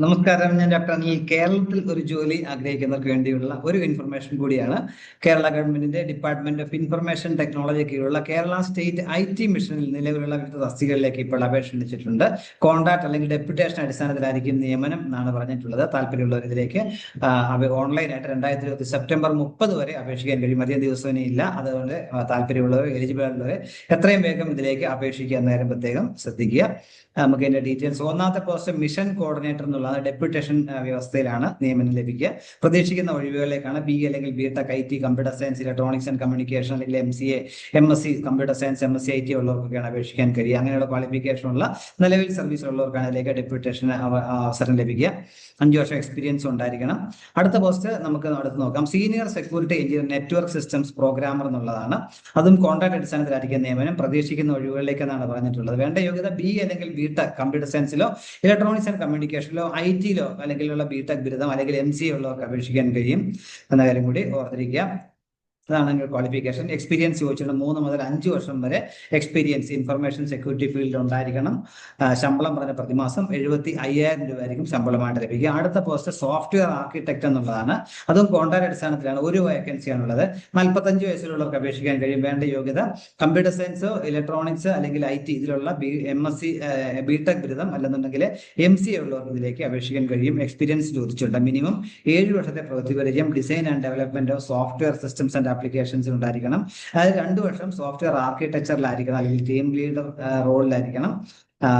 നമസ്കാരം ഞാൻ ഡോക്ടർ അനിൽ കേരളത്തിൽ ഒരു ജോലി ആഗ്രഹിക്കുന്നവർക്ക് വേണ്ടിയുള്ള ഒരു ഇൻഫർമേഷൻ കൂടിയാണ്. കേരള ഗവൺമെന്റിന്റെ ഡിപ്പാർട്ട്മെന്റ് ഓഫ് ഇൻഫർമേഷൻ ടെക്നോളജി കീഴിലുള്ള കേരള സ്റ്റേറ്റ് ഐ ടി മിഷനിൽ നിലവിലുള്ള വിവിധ തസ്തികകളിലേക്ക് ഇപ്പോൾ അപേക്ഷ ക്ഷണിച്ചിട്ടുണ്ട് കോൺട്രാക്ട് അല്ലെങ്കിൽ ഡെപ്യൂട്ടേഷൻ അടിസ്ഥാനത്തിലായിരിക്കും നിയമനം എന്നാണ് പറഞ്ഞിട്ടുള്ളത്. താല്പര്യമുള്ളവർ ഇതിലേക്ക് ഓൺലൈനായിട്ട് രണ്ടായിരത്തി ഇരുപത്തി സെപ്റ്റംബർ മുപ്പത് വരെ അപേക്ഷിക്കാൻ കഴിയും. അധികം ദിവസം ഇല്ല. അതുകൊണ്ട് താല്പര്യമുള്ളവർ എലിജിബിൾ ആയിട്ടുള്ളവർ എത്രയും വേഗം ഇതിലേക്ക് അപേക്ഷിക്കാൻ നേരം പ്രത്യേകം ശ്രദ്ധിക്കുക. നമുക്ക് ഇതിന്റെ ഡീറ്റെയിൽസ് ഒന്നാമത്തെ പോസ്റ്റ് മിഷൻ കോർഡിനേറ്റർ എന്നുള്ളത് ഡെപ്യൂട്ടേഷൻ വ്യവസ്ഥയിലാണ് നിയമനം ലഭിക്കുക. പ്രതീക്ഷിക്കുന്ന ഒഴിവുകളിലേക്കാണ് ബി അല്ലെങ്കിൽ B tech I T computer science electronics and communication അല്ലെങ്കിൽ M C A M S C computer science M S C I T ഉള്ളവർക്കൊക്കെയാണ് അപേക്ഷിക്കാൻ കഴിയുക. അങ്ങനെയുള്ള ക്വാളിഫിക്കേഷൻ ഉള്ള നിലവിൽ സർവീസ് ഉള്ളവർക്കാണ് അതിലേക്ക് ഡെപ്യൂട്ടേഷൻ അവസരം ലഭിക്കുക. അഞ്ചു വർഷം എക്സ്പീരിയൻസ് ഉണ്ടായിരിക്കണം. അടുത്ത പോസ്റ്റ് നമുക്ക് അടുത്ത് നോക്കാം. Senior security engineer network systems programmer എന്നുള്ളതാണ്. അതും കോൺട്രാക്ട് അടിസ്ഥാനത്തിലായിരിക്കും നിയമനം. പ്രതീക്ഷിക്കുന്ന ഒഴിവുകളിലേക്ക് എന്നാണ് പറഞ്ഞിട്ടുള്ളത്. വേണ്ട യോഗ്യത ബി അല്ലെങ്കിൽ ബി ടെക് കമ്പ്യൂട്ടർ സയൻസിലോ ഇലക്ട്രോണിക്സ് ആൻഡ് കമ്മ്യൂണിക്കേഷനിലോ ഐ ടിയിലോ അല്ലെങ്കിൽ ഉള്ള ബി ടെക് ബിരുദം അല്ലെങ്കിൽ എം സി ഉള്ളവർക്ക് അപേക്ഷിക്കാൻ കഴിയും. എന്ന കാര്യം കൂടി ഓർത്തിരിക്കുക. അതാണ് ക്വാളിഫിക്കേഷൻ എക്സ്പീരിയൻസ് ചോദിച്ചിട്ടുണ്ട്. മൂന്ന് മുതൽ അഞ്ച് വർഷം വരെ എക്സ്പീരിയൻസ് ഇൻഫർമേഷൻ സെക്യൂരിറ്റി ഫീൽഡിൽ ഉണ്ടായിരിക്കണം. ശമ്പളം പറഞ്ഞ പ്രതിമാസം എഴുപത്തി അയ്യായിരം രൂപ ആയിരിക്കും ശമ്പളമായിട്ട് ലഭിക്കുക. അടുത്ത പോസ്റ്റ് സോഫ്റ്റ്വെയർ ആർക്കിടെക്ട് എന്നുള്ളതാണ്. അതും കോൺട്രാക്ട് അടിസ്ഥാനത്തിലാണ് ഒരു വേക്കൻസി വേക്കൻസിയാണുള്ളത് നാൽപ്പത്തഞ്ച് വയസ്സിലുള്ളവർക്ക് അപേക്ഷിക്കാൻ കഴിയും. വേണ്ട യോഗ്യത കമ്പ്യൂട്ടർ സയൻസ് ഇലക്ട്രോണിക്സ് അല്ലെങ്കിൽ ഐ ടി ഇതിലുള്ള B M S C B tech ബിരുദം അല്ലെന്നുണ്ടെങ്കിൽ എം സി ഉള്ളവർക്ക് ഇതിലേക്ക് അപേക്ഷിക്കാൻ കഴിയും. എക്സ്പീരിയൻസ് ചോദിച്ചിട്ടുണ്ട്. മിനിമം ഏഴ് വർഷത്തെ പ്രവൃത്തി പരിചയം design and development of software systems and ആപ്ലിക്കേഷൻസിൽ ഉണ്ടായിരിക്കണം. അതായത് രണ്ടു വർഷം സോഫ്റ്റ്വെയർ ആർക്കിടെക്ചറിലായിരിക്കണം അല്ലെങ്കിൽ ടീം ലീഡർ റോളിലായിരിക്കണം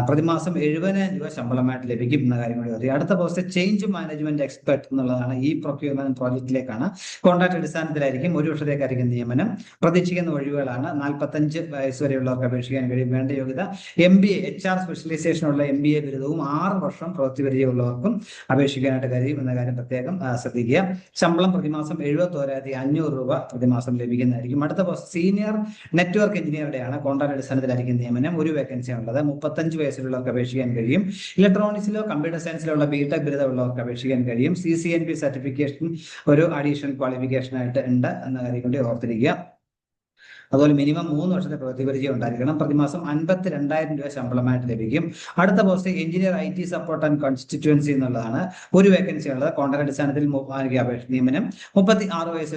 പ്രതിമാസം എഴുപതിനായിരം രൂപ ശമ്പളമായിട്ട് ലഭിക്കും എന്ന കാര്യം കൂടി അറിയാം അടുത്ത പോസ്റ്റ് ചേഞ്ച് മാനേജ്മെന്റ് എക്സ്പെർട്ട് എന്നുള്ളതാണ് ഈ പ്രൊക്യൂർമെന്റ് പ്രോജക്റ്റിലേക്കാണ് കോൺട്രാക്ട് അടിസ്ഥാനത്തിലായിരിക്കും ഒരു വർഷത്തേക്കായിരിക്കും നിയമനം. പ്രതീക്ഷിക്കുന്ന ഒഴിവുകളാണ്. നാൽപ്പത്തഞ്ച് വയസ്സ് വരെയുള്ളവർക്ക് അപേക്ഷിക്കാൻ കഴിയും. വേണ്ട യോഗ്യത M B A H R specialization ഉള്ള എം ബി എ ബിരുദവും ആറ് വർഷം പ്രവൃത്തി പരിചയമുള്ളവർക്കും അപേക്ഷിക്കാനായിട്ട് കഴിയും എന്ന കാര്യം പ്രത്യേകം ശ്രദ്ധിക്കുക. ശമ്പളം പ്രതിമാസം എഴുപത്തോരായിരത്തി അഞ്ഞൂറ് രൂപ പ്രതിമാസം ലഭിക്കുന്നതായിരിക്കും. അടുത്ത പോസ്റ്റ് സീനിയർ നെറ്റ്വർക്ക് എഞ്ചിനീയറുടെയാണ് കോൺട്രാക്ട് അടിസ്ഥാനത്തിലായിരിക്കും നിയമനം. ഒരു വേക്കൻസി ഉള്ളത്. മുപ്പത്തഞ്ച് വയസ്സിലുള്ളവർക്ക് അപേക്ഷിക്കാൻ കഴിയും. ഇലക്ട്രോണിക്സിലോ കമ്പ്യൂട്ടർ സയൻസിലോ ഉള്ള ബിടെക് ബിരുദമുള്ളവർക്ക് അപേക്ഷിക്കാൻ കഴിയും. C C N P certification ഒരു അഡീഷണൽ ക്വാളിഫിക്കേഷൻ ആയിട്ട് ഉണ്ട് എന്ന കാര്യം കൂടി ഓർത്തിരിക്കുക. അതുപോലെ മിനിമം മൂന്ന് വർഷത്തെ പ്രവൃത്തി പരിചയം ഉണ്ടായിരിക്കണം. പ്രതിമാസം അൻപത്തി രണ്ടായിരം രൂപ ശമ്പളമായിട്ട് ലഭിക്കും. അടുത്ത post engineer I T support and constituency എന്നുള്ളതാണ്. ഒരു വേക്കൻസി ഉള്ളത്. കോൺട്രാക്ട് അടിസ്ഥാനത്തിൽ അപേക്ഷ നിയമനം. മുപ്പത്തി ആറ് വയസ്സ്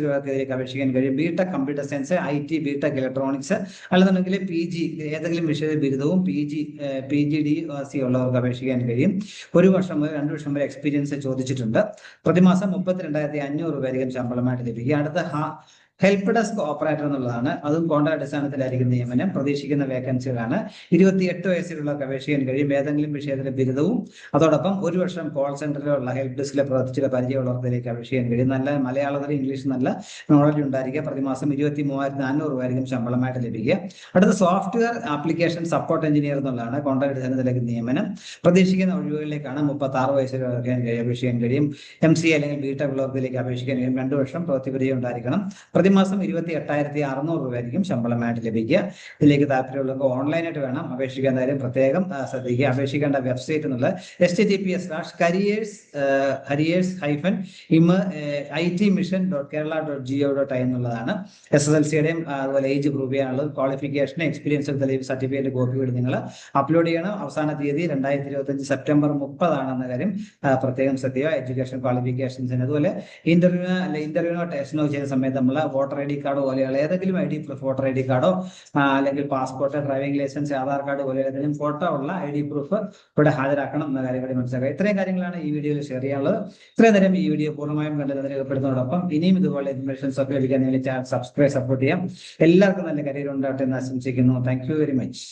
അപേക്ഷിക്കാൻ കഴിയും. B tech computer science I T B tech electronics അല്ലെന്നുണ്ടെങ്കിൽ പി ജി ഏതെങ്കിലും വിഷയ ബിരുദവും P G P G D C ഉള്ളവർക്ക് അപേക്ഷിക്കാൻ കഴിയും. ഒരു വർഷം മുതൽ രണ്ട് വർഷം വരെ എക്സ്പീരിയൻസ് ചോദിച്ചിട്ടുണ്ട്. പ്രതിമാസം മുപ്പത്തി രണ്ടായിരത്തി അഞ്ഞൂറ് രൂപ ശമ്പളമായിട്ട് ലഭിക്കും. അടുത്ത ഹെൽപ്പ് ഡെസ്ക് ഓപ്പറേറ്റർ എന്നുള്ളതാണ്. അതും കോൺട്രാക്ട് അടിസ്ഥാനത്തിലായിരിക്കും നിയമനം. പ്രതീക്ഷിക്കുന്ന വേക്കൻസികളാണ് ഇരുപത്തിയെട്ട് വയസ്സിലുള്ള ഗവേഷകൻ കഴിയും. ഏതെങ്കിലും വിഷയത്തിലെ ബിരുദവും. അതോടൊപ്പം ഒരു വർഷം കോൾ സെന്ററിലുള്ള ഹെൽപ്പ് ഡെസ്കിലെ പ്രവർത്തിച്ചിട്ട് പരിചയമുള്ളവർക്കിലേക്ക് അപേക്ഷിക്കാൻ കഴിയും. നല്ല മലയാളത്തിൽ ഇംഗ്ലീഷ് നല്ല നോളജ് ഉണ്ടായിരിക്കുക. പ്രതിമാസം ഇരുപത്തി മൂവായിരത്തി നാനൂറ് രൂപ ആയിരിക്കും ശമ്പളമായിട്ട് ലഭിക്കുക. അടുത്ത സോഫ്റ്റ്വെയർ ആപ്ലിക്കേഷൻ സപ്പോർട്ട് എഞ്ചിനീയർ എന്നുള്ളതാണ് കോൺട്രാക്ട് അടിസ്ഥാനത്തിലേക്ക് നിയമനം. പ്രതീക്ഷിക്കുന്ന ഒഴിവുകളിലേക്കാണ് മുപ്പത്തി ആറ് വയസ്സിലൊക്കെ അപേക്ഷിക്കാൻ കഴിയും. എം സി അല്ലെങ്കിൽ ബി ടെക് ഉള്ളവർക്കിലേക്ക് അപേക്ഷിക്കാൻ കഴിയും. രണ്ടു വർഷം പ്രവൃത്തി പരിചയം ഉണ്ടായിരിക്കണം. പ്രതിമാസം ഇരുപത്തി എട്ടായിരത്തി അറുന്നൂറ് രൂപ ആയിരിക്കും ശമ്പളമായിട്ട് ലഭിക്കുക. ഇതിലേക്ക് താല്പര്യമുള്ളവർക്ക് ഓൺലൈനായിട്ട് വേണം അപേക്ഷിക്കാൻ കാര്യം പ്രത്യേകം ശ്രദ്ധിക്കുക. അപേക്ഷിക്കേണ്ട വെബ്സൈറ്റ് എന്നുള്ളത് S T T P S slash careers ഹരിയേഴ്സ് hyphen ഇമ I T mission dot Kerala dot GO dot I എന്നുള്ളതാണ് എസ് എസ് എൽ സിയുടെയും അതുപോലെ ഏജ് പ്രൂവ് ചെയ്യാനുള്ളത് ക്വാളിഫിക്കേഷൻ എക്സ്പീരിയൻസ് സർട്ടിഫിക്കറ്റ് കോപ്പി കൂടി നിങ്ങൾ അപ്ലോഡ് ചെയ്യണം. അവസാന തീയതി രണ്ടായിരത്തി ഇരുപത്തി അഞ്ച് സെപ്റ്റംബർ മുപ്പതാണെന്ന കാര്യം പ്രത്യേകം ശ്രദ്ധിക്കുക. എഡ്യൂക്കേഷൻ ക്വാളിഫിക്കേഷൻസിന് അതുപോലെ ഇന്റർവ്യൂ അല്ലെ ഇന്റർവ്യൂ ടെസ്റ്റിനോ ചെയ്യുന്ന സമയത്ത് നമ്മൾ വോട്ടർ ഐ ഡി കാർഡോ പോലെയുള്ള ഏതെങ്കിലും I D proof voter I D കാർഡോ അല്ലെങ്കിൽ passport driving licence Aadhaar card പോലെ ഏതെങ്കിലും ഫോട്ടോ ഉള്ള ഐ ഡി പ്രൂഫ് ഇവിടെ ഹാജരാക്കണം എന്ന കാര്യം കൂടി മനസ്സിലാക്കുക. ഇത്രയും കാര്യങ്ങളാണ് ഈ വീഡിയോയിൽ ഷെയർ ചെയ്യാനുള്ളത്. ഇത്രയും നേരം ഈ വീഡിയോ പൂർണമായും കണ്ടത് രേഖപ്പെടുന്നതോടൊപ്പം ഇനിയും ഇതുപോലെ ഇൻഫർമേഷൻസ് ഒക്കെ ലഭിക്കാൻ വേണ്ടി ചാനൽ സബ്സ്ക്രൈബ് സപ്പോർട്ട് ചെയ്യാം. എല്ലാവർക്കും നല്ല കരിയർ ഉണ്ടാവട്ടെ എന്ന് ആശംസിക്കുന്നു. Thank very much